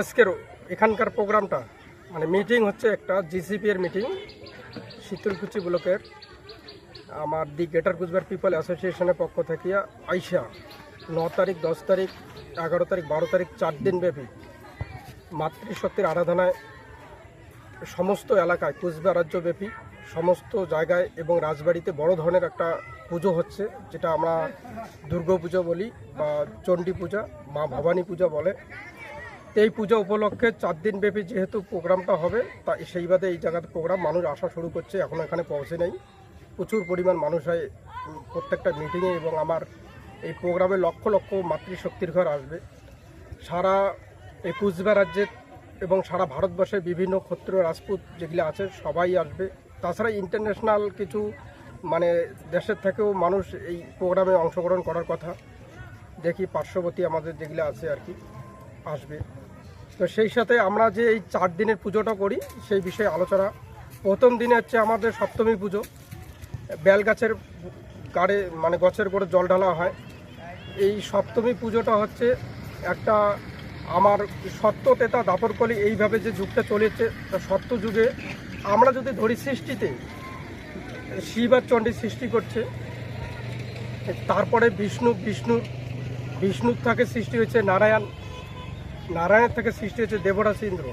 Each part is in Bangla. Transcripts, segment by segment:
আজকের এখানকার প্রোগ্রামটা মানে মিটিং হচ্ছে একটা জিসিপি এর মিটিং শীতলকুচি ব্লকের আমার দি গ্রেটার কুচবিহার পিপল অ্যাসোসিয়েশনের পক্ষ থেকে আইসা ন তারিখ, দশ তারিখ, এগারো তারিখ, বারো তারিখ, চার দিন ব্যাপী মাতৃশক্তির আরাধনায় সমস্ত এলাকায়, কুচবিহার রাজ্যব্যাপী সমস্ত জায়গায় এবং রাজবাড়িতে বড় ধরনের একটা পুজো হচ্ছে, যেটা আমরা দুর্গা পুজো বলি বা চণ্ডী পূজা মা ভবানী পূজা বলে। এই পূজা উপলক্ষে চার দিন ব্যাপী যেহেতু প্রোগ্রামটা হবে, তা সেই বাদে এই জায়গাতে প্রোগ্রাম। মানুষ আসা শুরু করছে, এখন এখানে পৌঁছে নেই। প্রচুর পরিমাণ মানুষ হয় প্রত্যেকটা মিটিংয়ে এবং আমার এই প্রোগ্রামে লক্ষ লক্ষ মাতৃশক্তির ঘর আসবে। সারা এই কুচবিহার রাজ্যের এবং সারা ভারতবর্ষের বিভিন্ন ক্ষত্রিয় রাজপুত যেগুলো আছে, সবাই আসবে। তাছাড়া ইন্টারন্যাশনাল কিছু মানে দেশের থেকেও মানুষ এই প্রোগ্রামে অংশগ্রহণ করার কথা। দেখি পার্শ্ববর্তী আমাদের যেগুলো আছে আর কি, আসবে। তো সেই সাথে আমরা যে এই চার দিনের পুজোটা করি, সেই বিষয়ে আলোচনা। প্রথম দিনে হচ্ছে আমাদের সপ্তমী পুজো। বেল গাছের গাড়ে মানে গছের করে জল ঢালা হয়। এই সপ্তমী পুজোটা হচ্ছে একটা আমার সত্য তেতা দাপরকলি এইভাবে যে যুগটা চলেছে, তা সত্য যুগে আমরা যদি ধরি সৃষ্টিতে, শিব আর চণ্ডী সৃষ্টি করছে, তারপরে বিষ্ণু বিষ্ণু, বিষ্ণুর থেকে সৃষ্টি হয়েছে নারায়ণ নারায়ণের থেকে সৃষ্টি হয়েছে দেবরাজ ইন্দ্র।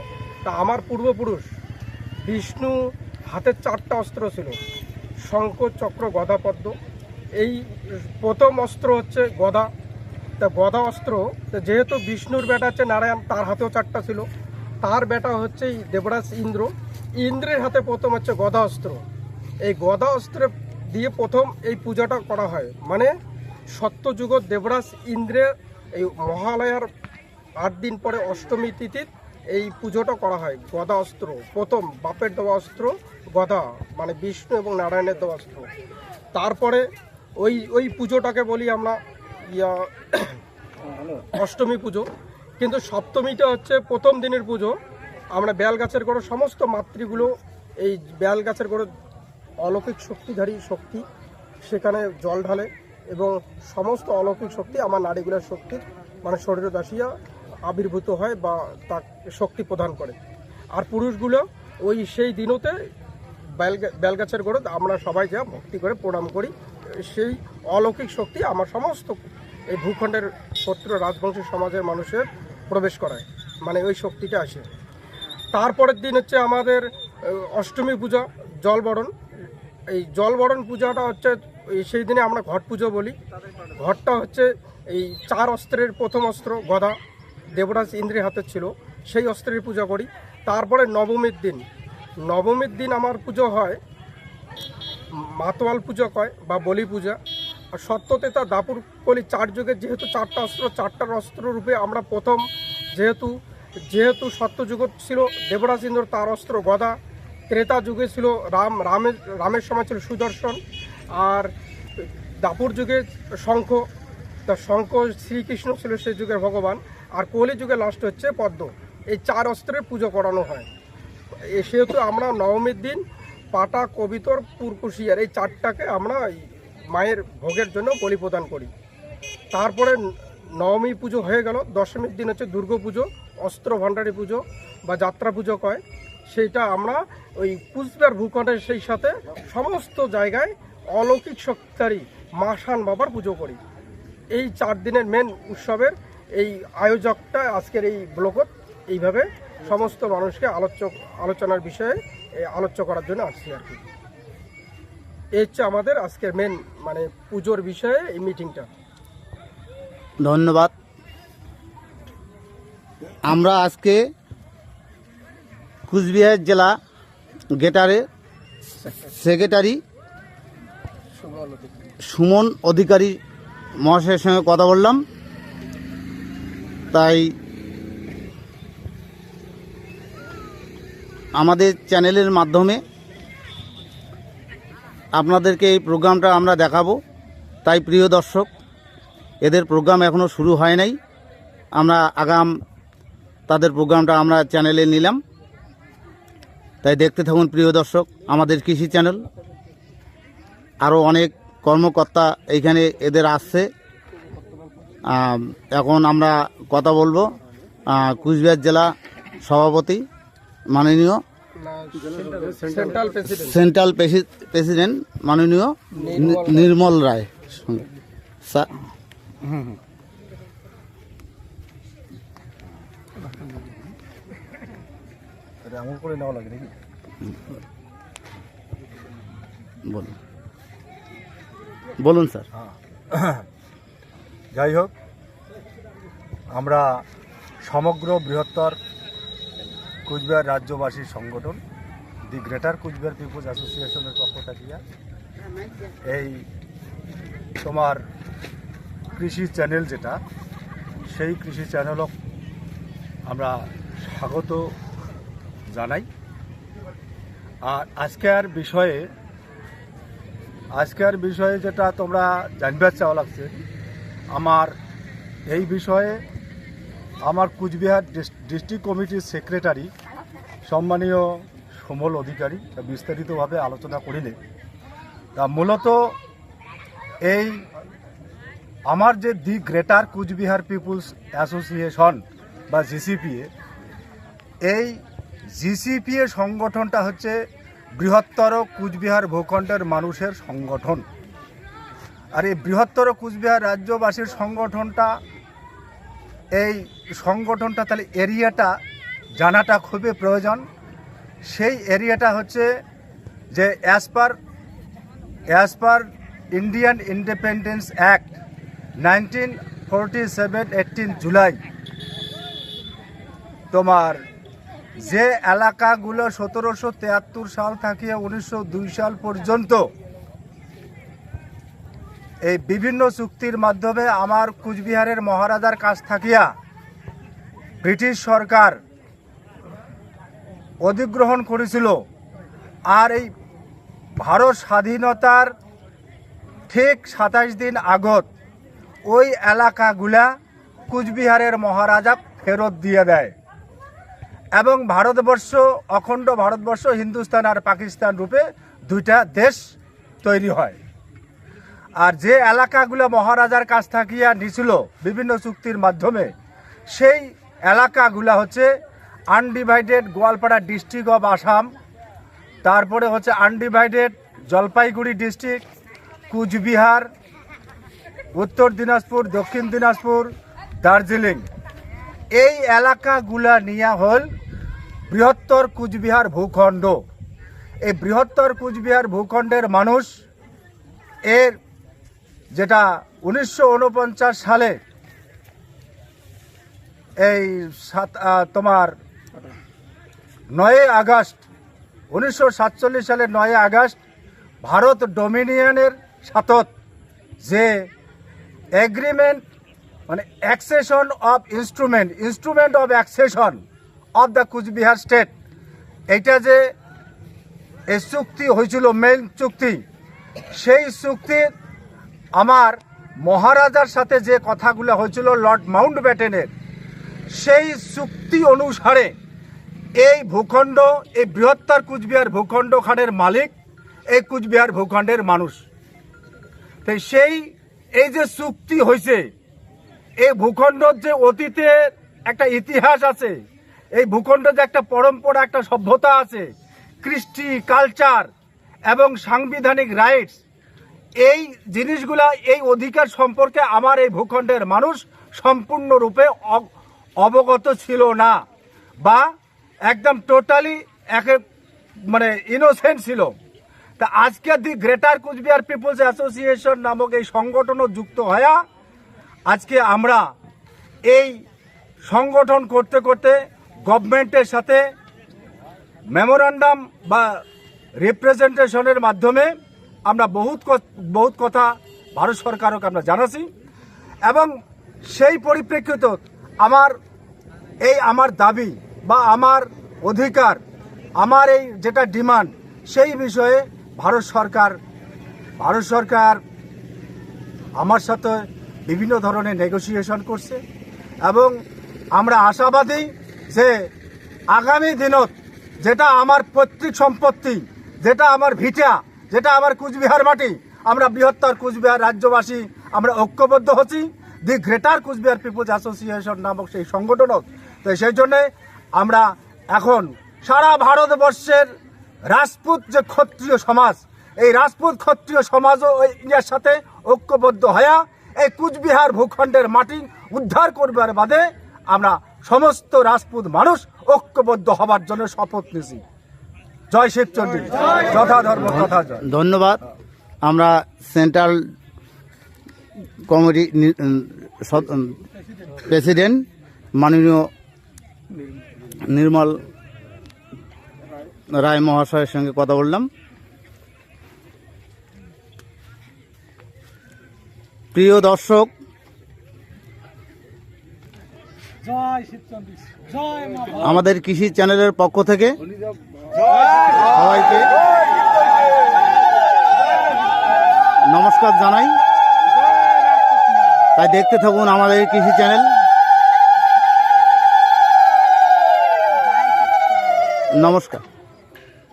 তা আমার পূর্বপুরুষ, বিষ্ণু হাতের চারটা অস্ত্র ছিল। শঙ্খ, চক্র, গদা, পদ্ম। এই প্রথম অস্ত্র হচ্ছে গদা। তা গদা অস্ত্র যেহেতু বিষ্ণুর বেটা হচ্ছে নারায়ণ, তার হাতেও চারটা ছিল। তার বেটা হচ্ছে দেবরাজ ইন্দ্র। ইন্দ্রের হাতে প্রথম হচ্ছে গদা অস্ত্র। এই গদা অস্ত্র দিয়ে প্রথম এই পূজাটা করা হয়। মানে সত্যযুগ দেবরাজ ইন্দ্রের এই মহালয়ার আট দিন পরে অষ্টমী তিথির এই পুজোটা করা হয়, গদা অস্ত্র। প্রথম বাপের দেওয়া অস্ত্র, গদা মানে বিষ্ণু এবং নারায়ণের দেওয়া অস্ত্র। তারপরে ওই ওই পুজোটাকে বলি আমরা, ইয়া, অষ্টমী পুজো। কিন্তু সপ্তমীটা হচ্ছে প্রথম দিনের পুজো। আমরা বেল গাছের গড়ে সমস্ত মাতৃগুলো, এই বেল গাছের গড়ে অলৌকিক শক্তিধারী শক্তি, সেখানে জল ঢালে এবং সমস্ত অলৌকিক শক্তি, আমার নারীগুলোর শক্তির মানে শরীরে দাসিয়া আবির্ভূত হয় বা তার শক্তি প্রদান করে। আর পুরুষগুলো ওই সেই দিনতে বেল বেলগাছের গোড়ে আমরা সবাই যা ভক্তি করে প্রণাম করি, সেই অলৌকিক শক্তি আমার সমস্ত এই ভূখণ্ডের ক্ষত্র রাজবংশী সমাজের মানুষের প্রবেশ করায় মানে ওই শক্তিটা আসে। তারপরের দিন হচ্ছে আমাদের অষ্টমী পূজা, জলবরণ। এই জলবরণ পূজাটা হচ্ছে সেই দিনে আমরা ঘট পুজো বলি। ঘটটা হচ্ছে এই চার অস্ত্রের প্রথম অস্ত্র, গদা। দেবরাজ ইন্দ্রের হাতে ছিল, সেই অস্ত্রের পূজা করি। তারপরে নবমীর দিন। নবমীর দিন আমার পুজো হয়, মাতোয়াল পুজো কয় বা বলি পূজা। আর সত্যতেতা দাপুর কলি চার যুগের যেহেতু চারটা অস্ত্র, চারটার অস্ত্র রূপে আমরা প্রথম যেহেতু যেহেতু সত্যযুগ ছিল, দেবরাজ ইন্দ্র তার অস্ত্র গদা। ত্রেতা যুগে ছিল রাম, রামের রামের সময় ছিল সুদর্শন। আর দাপুর যুগে শঙ্খ তা শঙ্কর শ্রীকৃষ্ণ ছিল সেই যুগের ভগবান, আর কলি যুগে লাস্ট হচ্ছে পদ্ম। এই চার অস্ত্রের পুজো করানো হয়। সেহেতু আমরা নবমীর দিন পাটা কবিতর পুরকুশিয়ার এই চারটাকে আমরা মায়ের ভোগের জন্য বলি প্রদান করি। তারপরে নবমী পুজো হয়ে গেল, দশমীর দিন হচ্ছে দুর্গা পুজো, অস্ত্র ভাণ্ডারী পুজো বা যাত্রা পুজো কয়। সেইটা আমরা ওই কুচবিহার ভূখণ্ডের সেই সাথে সমস্ত জায়গায় অলৌকিক শক্তিধারী মাসান বাবার পুজো করি। এই চার দিনের মেন উৎসবের এই আয়োজকটা আজকের এই ব্লকত এইভাবে সমস্ত মানুষকে আলোচ্য আলোচনার বিষয়ে আলোচ্য করার জন্য আসছি আর কি। এই হচ্ছে আমাদের আজকের মেন মানে পুজোর বিষয়ে এই মিটিংটা ধন্যবাদ। আমরা আজকে কুচবিহার জেলা গেটারে সেক্রেটারি সুমন অধিকারী মহাশয়ের সঙ্গে কথা বললাম। তাই আমাদের চ্যানেলের মাধ্যমে আপনাদেরকে এই প্রোগ্রামটা আমরা দেখাবো। তাই প্রিয় দর্শক, এদের প্রোগ্রাম এখনও শুরু হয় নাই। আমরা আগাম, তাদের প্রোগ্রামটা আমরা চ্যানেলে নিলাম। তাই দেখতে থাকুন প্রিয় দর্শক, আমাদের কৃষি চ্যানেল। আরও অনেক কর্মকর্তা এইখানে এদের আসছে। এখন আমরা কথা বলব কুচবিহার জেলা সভাপতি মাননীয়। সেন্ট্রাল প্রেসিডেন্ট সেন্ট্রাল প্রেসি- প্রেসিডেন্ট মাননীয় নির্মল রায়। সঙ্গে স্যার হুম, হুম। এমন করে নেওয়া লাগে নাকি? বলুন। বলুন, স্যার। যাই হোক, আমরা সমগ্র বৃহত্তর কুচবিহার রাজ্যবাসী সংগঠন, দি গ্রেটার কুচবিহার পিপুলস অ্যাসোসিয়েশনের পক্ষ থাকিয়া এই তোমার কৃষি চ্যানেল যেটা, সেই কৃষি চ্যানেলক আমরা স্বাগত জানাই। আর আজকের বিষয়ে আজকের বিষয়ে যেটা তোমরা জানবার চাওয়া লাগছে, আমার এই বিষয়ে আমার কুচবিহার ডিস্ট্রিক্ট কমিটির সেক্রেটারি সম্মানীয় সমল অধিকারী বিস্তারিতভাবে আলোচনা করিলে। তা মূলত এই আমার যে the greater Cooch Behar peoples association বা জিসিপিএ, এই জিসিপিএ সংগঠনটা হচ্ছে বৃহত্তর কুচবিহার ভূখণ্ডের মানুষের সংগঠন। আর এই বৃহত্তর কুচবিহার রাজ্যবাসীর সংগঠনটা, এই সংগঠনটা তাহলে এরিয়াটা জানাটা খুবই প্রয়োজন। সেই এরিয়াটা হচ্ছে যে as per as per Indian independence act nineteen forty seven eighteen July তোমার যে এলাকাগুলো সতেরোশো তেয়াত্তর সাল থেকে উনিশশো দুই সাল পর্যন্ত এই বিভিন্ন চুক্তির মাধ্যমে আমার কুচবিহারের মহারাজার কাছ থাকিয়া ব্রিটিশ সরকার অধিগ্রহণ করেছিল আর এই ভারত স্বাধীনতার ঠিক সাতাইশ দিন আগত ওই এলাকাগুলা কুচবিহারের মহারাজা ফেরত দিয়ে দেয়। এবং ভারতবর্ষ, অখণ্ড ভারতবর্ষ, হিন্দুস্তান আর পাকিস্তান রূপে দুইটা দেশ তৈরি হয়। আর যে এলাকাগুলো মহারাজার কাছ থাকিয়া নিছিল বিভিন্ন চুক্তির মাধ্যমে, সেই এলাকাগুলো হচ্ছে undivided Goalpara district of Assam তারপরে হচ্ছে আনডিভাইডেড জলপাইগুড়ি ডিস্ট্রিক্ট কুচবিহার, উত্তর দিনাজপুর, দক্ষিণ দিনাজপুর, দার্জিলিং। এই এলাকাগুলা নিয়ে হল বৃহত্তর কুচবিহার ভূখণ্ড। এই বৃহত্তর কুচবিহার ভূখণ্ডের মানুষ এর যেটা উনিশশো ঊনপঞ্চাশ সালে এই তোমার নয় আগস্ট, উনিশশো সালের নয় আগস্ট ভারত ডোমিনিয়নের সাথত যে এগ্রিমেন্ট মানে accession of instrument instrument of accession of the Cooch Behar state এইটা যে এই চুক্তি হয়েছিল মেইন চুক্তি, সেই চুক্তির আমার মহারাজার সাথে যে কথাগুলো হয়েছিল লর্ড মাউন্ট ব্যাটেনের সেই চুক্তি অনুসারে এই ভূখণ্ড, এই বৃহত্তর কুচবিহার ভূখণ্ড খানের মালিক, এই কুচবিহার ভূখণ্ডের মানুষ। তো সেই, এই যে চুক্তি হয়েছে এই ভূখণ্ডর যে অতীতের একটা ইতিহাস আছে, এই ভূখণ্ডের যে একটা পরম্পরা, একটা সভ্যতা আছে, কৃষ্টি, কালচার এবং সাংবিধানিক রাইটস এই জিনিসগুলা, এই অধিকার সম্পর্কে আমার এই ভূখণ্ডের মানুষ সম্পূর্ণরূপে অবগত ছিল না বা একদম টোটালি একে মানে ইনোসেন্ট ছিল। তা আজকে the greater Cooch Behar people's association নামক এই সংগঠনও যুক্ত হয়া আজকে আমরা এই সংগঠন করতে করতে গভর্নমেন্টের সাথে মেমোরান্ডাম বা রিপ্রেজেন্টেশনের মাধ্যমে আমরা বহুত বহুত কথা ভারত সরকারকে আমরা জানাছি এবং সেই পরিপ্রেক্ষিত আমার এই আমার দাবি বা আমার অধিকার, আমার এই যেটা ডিমান্ড, সেই বিষয়ে ভারত সরকার ভারত সরকার আমার সাথে বিভিন্ন ধরনের নেগোসিয়েশন করছে এবং আমরা আশাবাদী যে আগামী দিনত যেটা আমার পৈতৃক সম্পত্তি, যেটা আমার ভিটা, যেটা আমার কুচবিহার মাটি, আমরা বৃহত্তর কুচবিহার রাজ্যবাসী আমরা ঐক্যবদ্ধ হচ্ছি। The greater Cooch Behar people's association নামক সেই সংগঠনক তো সেই জন্যে আমরা এখন সারা ভারতবর্ষের রাজপুত যে ক্ষত্রিয় সমাজ, এই রাজপুত ক্ষত্রিয় সমাজও ইন্ডিয়ার সাথে ঐক্যবদ্ধ হয়ে এই কুচবিহার ভূখণ্ডের মাটি উদ্ধার করবার বাদে আমরা সমস্ত রাজপুত মানুষ ঐক্যবদ্ধ হবার জন্য শপথ নিয়েছি জয় যথা ধর্ম, তথা ধন্যবাদ। আমরা সেন্ট্রাল কমিটি প্রেসিডেন্ট মাননীয় নির্মল রায় মহাশয়ের সঙ্গে কথা বললাম। প্রিয় দর্শক আমাদের কৃষি চ্যানেলের পক্ষ থেকে সবাইকে নমস্কার জানাই। তাই দেখতে থাকুন আমাদের কৃষি চ্যানেল। নমস্কার।